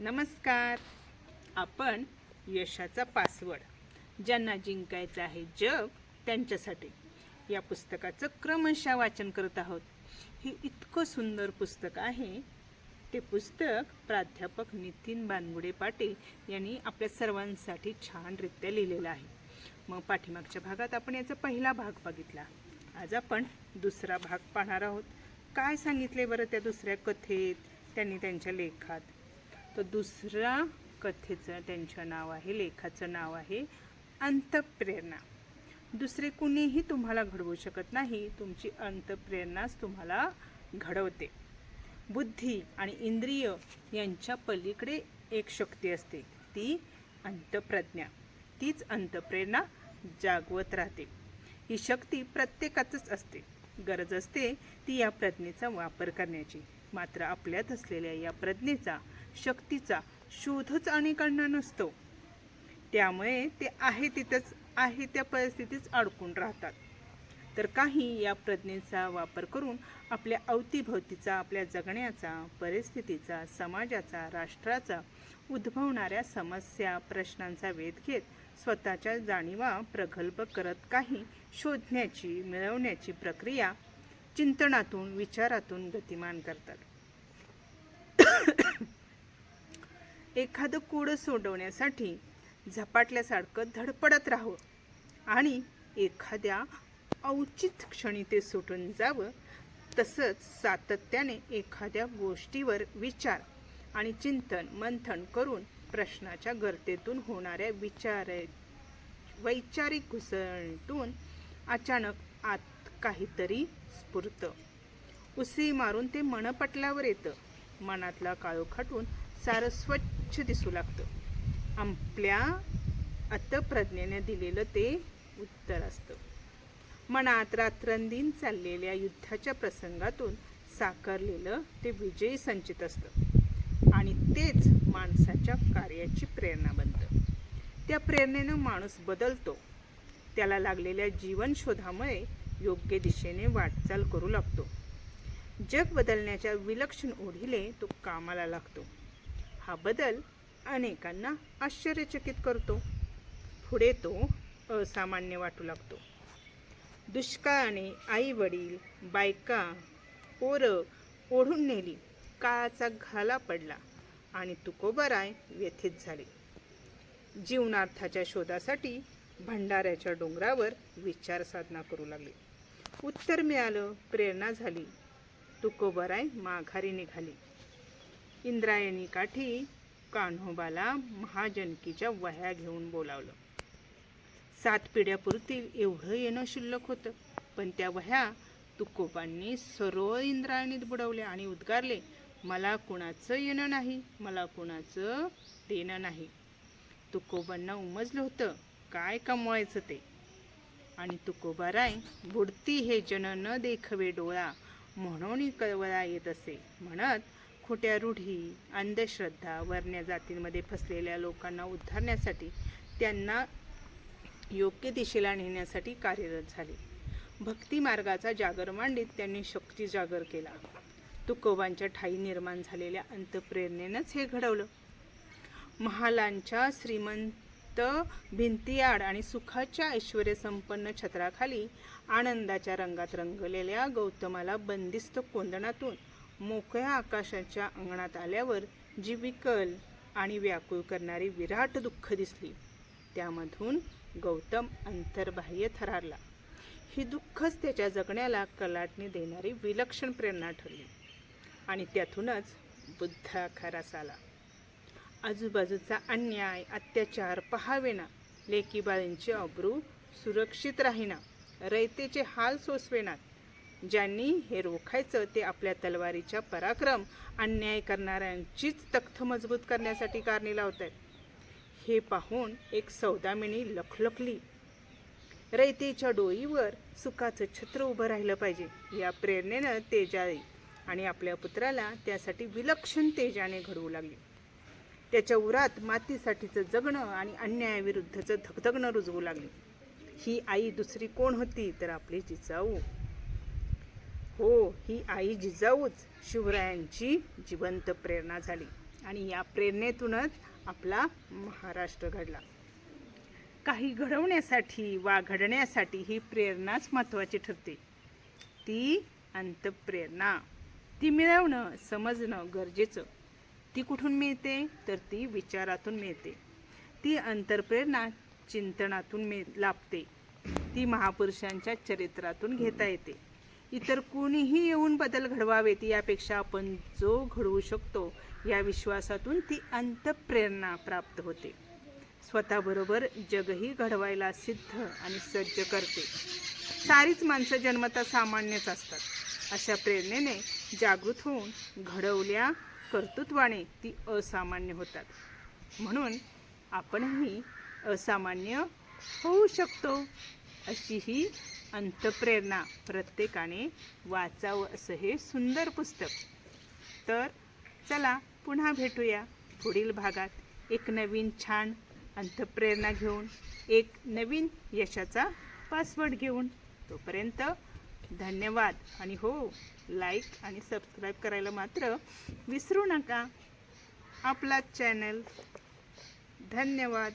नमस्कार. आपण यशाचा पासवर्ड ज्यांना जिंकायचं आहे जग त्यांच्यासाठी या पुस्तकाचं क्रमशः वाचन करत आहोत. हे इतकं सुंदर पुस्तक आहे. ते पुस्तक प्राध्यापक नितीन बानगुडे पाटील यांनी आपल्या सर्वांसाठी छानरित्या लिहिलेलं आहे. मग पाठीमागच्या भागात आपण याचा पहिला भाग बघितला. आज आपण दुसरा भाग पाहणार आहोत. काय सांगितले बरं त्या दुसऱ्या कथेत? त्यांनी त्यांच्या लेखात तर दुसऱ्या कथेचं त्यांचं नाव आहे लेखाचं नाव आहे अंतप्रेरणा. दुसरे कुणीही तुम्हाला घडवू शकत नाही तुमची अंतप्रेरणाच तुम्हाला घडवते. बुद्धी आणि इंद्रिय यांच्या पलीकडे एक शक्ती असते ती अंतप्रज्ञा. तीच अंतप्रेरणा जागवत राहते. ही शक्ती प्रत्येकाचंच असते. गरज असते ती या प्रज्ञेचा वापर करण्याची. मात्र आपल्यात असलेल्या या प्रज्ञेचा शक्तीचा शोधच अनेकांना नसतो. त्यामुळे ते आहे तिथंच आहे त्या परिस्थितीच अडकून राहतात. तर काही या प्रज्ञेचा वापर करून आपल्या अवतीभवतीचा आपल्या जगण्याचा परिस्थितीचा समाजाचा राष्ट्राचा उद्भवणाऱ्या समस्या प्रश्नांचा वेध घेत स्वतःच्या जाणीवा प्रगल्भ करत काही शोधण्याची मिळवण्याची प्रक्रिया चिंतनातून विचारातून गतिमान करतात. एखादं कूड सोडवण्यासाठी झपाटल्यासारखं धडपडत राहावं आणि एखाद्या औचित क्षणी ते सुटून जावं तसंच सातत्याने एखाद्या गोष्टीवर विचार आणि चिंतन मंथन करून प्रश्नाच्या गर्तेतून होणाऱ्या विचार वैचारिक घुसळटून अचानक आत काहीतरी स्फुरतं. उसळी मारून ते मनपटलावर येतं. मनातला काळोखाटून सारं स्वच्छ दिसू लागतं. आपल्या अतप्रज्ञेने दिलेलं ते उत्तर असतं. मनात रात्रंदिन चाललेल्या युद्धाच्या प्रसंगातून साकारलेलं ते विजयी संचित असतं. आणि तेच माणसाच्या कार्याची प्रेरणा बनतं. त्या प्रेरणेनं माणूस बदलतो. त्याला लागलेल्या जीवनशोधामुळे योग्य दिशेने वाटचाल करू लागतो. जग बदलण्याच्या विलक्षण ओढीले तो कामाला लागतो. हा बदल अनेकांना आश्चर्यचकित करतो. पुढे तो असामान्य वाटू लागतो. दुष्काळाने आई वडील बायका पोरं ओढून नेली काळाचा घाला पडला आणि तुकोबराय व्यथित झाले. जीवनार्थाच्या शोधासाठी भंडाऱ्याच्या डोंगरावर विचार साधना करू लागले. उत्तर मिळालं प्रेरणा झाली. तुकोबराय माघारी निघाली. इंद्रायणी काठी कान्होबाला महाजनकीच्या वह्या घेऊन बोलावलं. सात पिढ्यापुरतील एवढं येणं शिल्लक होतं पण त्या वह्या तुकोबांनी सरळ इंद्रायणीत बुडवल्या आणि उद्गारले मला कुणाचं येणं नाही मला कुणाचं देणं नाही. तुकोबांना उमजलं होतं काय कमवायचं ते? आणि तुकोबाराय बुडती हे जन न देखवे डोळा म्हणून कळवळा येत असे. म्हणत खोट्या रूढी अंधश्रद्धा वर्ण्या जातींमध्ये फसलेल्या लोकांना उद्धारण्यासाठी त्यांना योग्य दिशेला नेण्यासाठी कार्यरत झाले. भक्ती मार्गाचा जागर मांडीत त्यांनी शक्ती जागर केला. तुकोबांच्या ठाई निर्माण झालेल्या अंतप्रेरणेनंच हे घडवलं. महालांच्या श्रीमंत भिंतीआड आणि सुखाच्या ऐश्वर्यसंपन्न छत्राखाली आनंदाच्या रंगात रंगलेल्या गौतमाला बंदिस्त कोंदणातून मोकळ्या आकाशाच्या अंगणात आल्यावर जी विकल आणि व्याकुळ करणारी विराट दुःख दिसली. त्यामधून गौतम अंतर्बाह्य थरारला. ही दुःखच त्याच्या जगण्याला कलाटणी देणारी विलक्षण प्रेरणा ठरली आणि त्यातूनच बुद्ध आकारास आला आजूबाजूचा अन्याय अत्याचार पहावेना. लेकीबाळींची अब्रू सुरक्षित राहीना. रयतेचे हाल सोसवेनात ज्यांनी हे रोखायचं ते आपल्या तलवारीच्या पराक्रम अन्याय करणाऱ्यांचीच तख्त मजबूत करण्यासाठी कारणी लावत आहेत हे पाहून एक सौदामिनी लखलखली. रयतेच्या डोईवर सुखाचं छत्र उभं राहिलं पाहिजे या प्रेरणेनं तेजाई आणि आपल्या पुत्राला त्यासाठी विलक्षण तेजाने घडवू लागली. त्याच्या उरात मातीसाठीचं जगणं आणि अन्यायाविरुद्धचं धगधगणं रुजवू लागली. ही आई दुसरी कोण होती तर आपली जिजाऊ. हो ही आई जिजाऊच शिवरायांची जिवंत प्रेरणा झाली आणि या प्रेरणेतूनच आपला महाराष्ट्र घडला. काही घडवण्यासाठी वा घडण्यासाठी ही प्रेरणाच महत्त्वाची ठरते. ती अंतप्रेरणा. ती मिळवणं समजणं गरजेचं. ती कुठून मिळते? तर ती विचारातून मिळते. ती अंतरप्रेरणा चिंतनातून मिळ लाभते. ती महापुरुषांच्या चरित्रातून घेता येते. इतर कोणीही येऊन बदल घडवावेत यापेक्षा आपण जो घडवू शकतो या विश्वासातून ती अंतप्रेरणा प्राप्त होते. स्वतःबरोबर जगही घडवायला सिद्ध आणि सज्ज करते. सारीच माणसं जन्मता सामान्यच असतात. अशा प्रेरणेने जागृत होऊन घडवल्या कर्तृत्वाने ती असामान्य होतात. म्हणून आपणही असामान्य होऊ शकतो अशी ही अंतप्रेरणा प्रत्येकाने वाचावं असं हे सुंदर पुस्तक. तर चला पुन्हा भेटूया पुढील भागात एक नवीन छान अंतप्रेरणा घेऊन एक नवीन यशाचा पासवर्ड घेऊन. तोपर्यंत धन्यवाद. आणि हो लाईक आणि सबस्क्राईब करायला मात्र विसरू नका. आपला चॅनल धन्यवाद.